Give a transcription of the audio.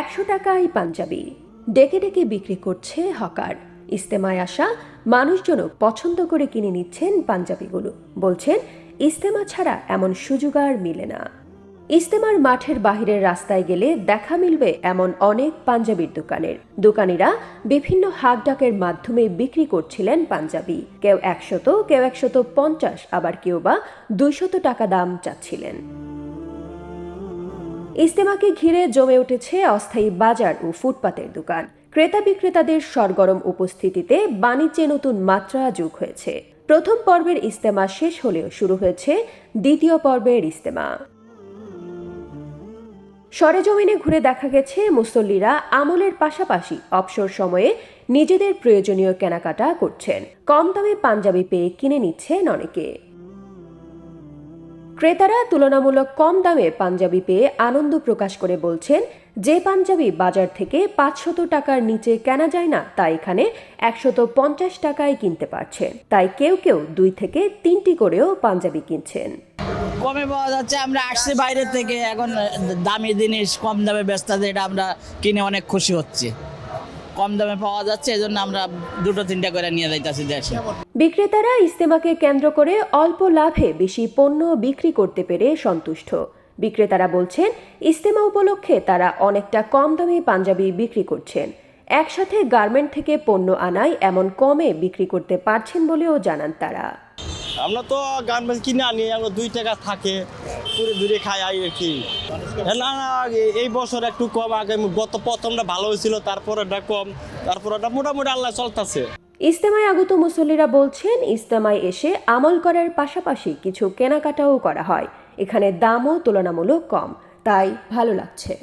একশো টাকায় পাঞ্জাবি। ডেকে ডেকে বিক্রি করছে হকার। ইস্তেমায় আসা মানুষজনও পছন্দ করে কিনে নিচ্ছেন পাঞ্জাবিগুলো। বলছেন ইস্তেমা ছাড়া এমন সুযোগ আর মিলে না। ইস্তেমার মাঠের বাহিরের রাস্তায় গেলে দেখা মিলবে এমন অনেক পাঞ্জাবির দোকানের। দোকানিরা বিভিন্ন হাক ডাকের মাধ্যমে বিক্রি করছিলেন পাঞ্জাবি। কেউ একশত কেউ একশত পঞ্চাশ, আবার কেউ বা দুইশত টাকা দাম চাচ্ছিলেন। ইস্তেমাকে ঘিরে জমে উঠেছে অস্থায়ী বাজার ও ফুটপাতের দোকান। ক্রেতা বিক্রেতাদের সরগরম উপস্থিতিতে বাণিজ্যে নতুন মাত্রা যোগ হয়েছে। প্রথম পর্বের ইস্তেমা শেষ হলেও শুরু হয়েছে দ্বিতীয় পর্বের ইস্তেমা সরেজমিনে ঘুরে দেখা গেছে মুসল্লিরা আমলের পাশাপাশি অবসর সময়ে নিজেদের প্রয়োজনীয় কেনাকাটা করছেন। কম দামে পাঞ্জাবি পেয়ে কিনে নিচ্ছেন অনেকে। ক্রেতারা তুলনামূলক কম দামে পাঞ্জাবি পেয়ে আনন্দ প্রকাশ করে বলছেন, যে পাঞ্জাবি বাজার থেকে পাঁচশত টাকার নিচে কেনা যায় না, তা এখানে একশত পঞ্চাশ টাকায় কিনতে পারছেন তাই কেউ কেউ দুই থেকে তিনটি করেও পাঞ্জাবি কিনছেন। কমে পাওয়া যাচ্ছে, আমরা আসছি বাইরে থেকে, এখন দামি জিনিস, কম দামে ব্যস্ত এটা আমরা কিনে অনেক খুশি হচ্ছি। কম দামে পাওয়া যাচ্ছে এই জন্য আমরা দুটো, তিনটা করে নিয়ে যাইতেছি দেশে। বিক্রেতারা ইস্তেমাকে কেন্দ্র করে অল্প লাভে বেশি পণ্য বিক্রি করতে পেরে সন্তুষ্ট। বিক্রেতারা বলছেন ইস্তেমা উপলক্ষে তারা অনেকটা কম দামে পাঞ্জাবি বিক্রি করছেন। একসাথে গার্মেন্ট থেকে পণ্য আনায় এমন কমে বিক্রি করতে পারছেন বলেও জানান তারা। আমরা তো গার্মেন্টস কিনে আনি, আমরা দুই টাকা থাকে দূরে দূরে খাই আর কি। না এই বছর একটু কম, আগে গত প্রথমটা ভালো হয়েছিল তারপর এটা কম তারপর এটা মোটামুটি আল্লাহ চলতেছে। ইস্তেমায় আগত মুসল্লিরা বলছেন ইস্তেমায় এসে আমল করার পাশাপাশি কিছু কেনাকাটাও করা হয়। এখানে দামও তুলনামূলক কম, তাই ভালো লাগছে।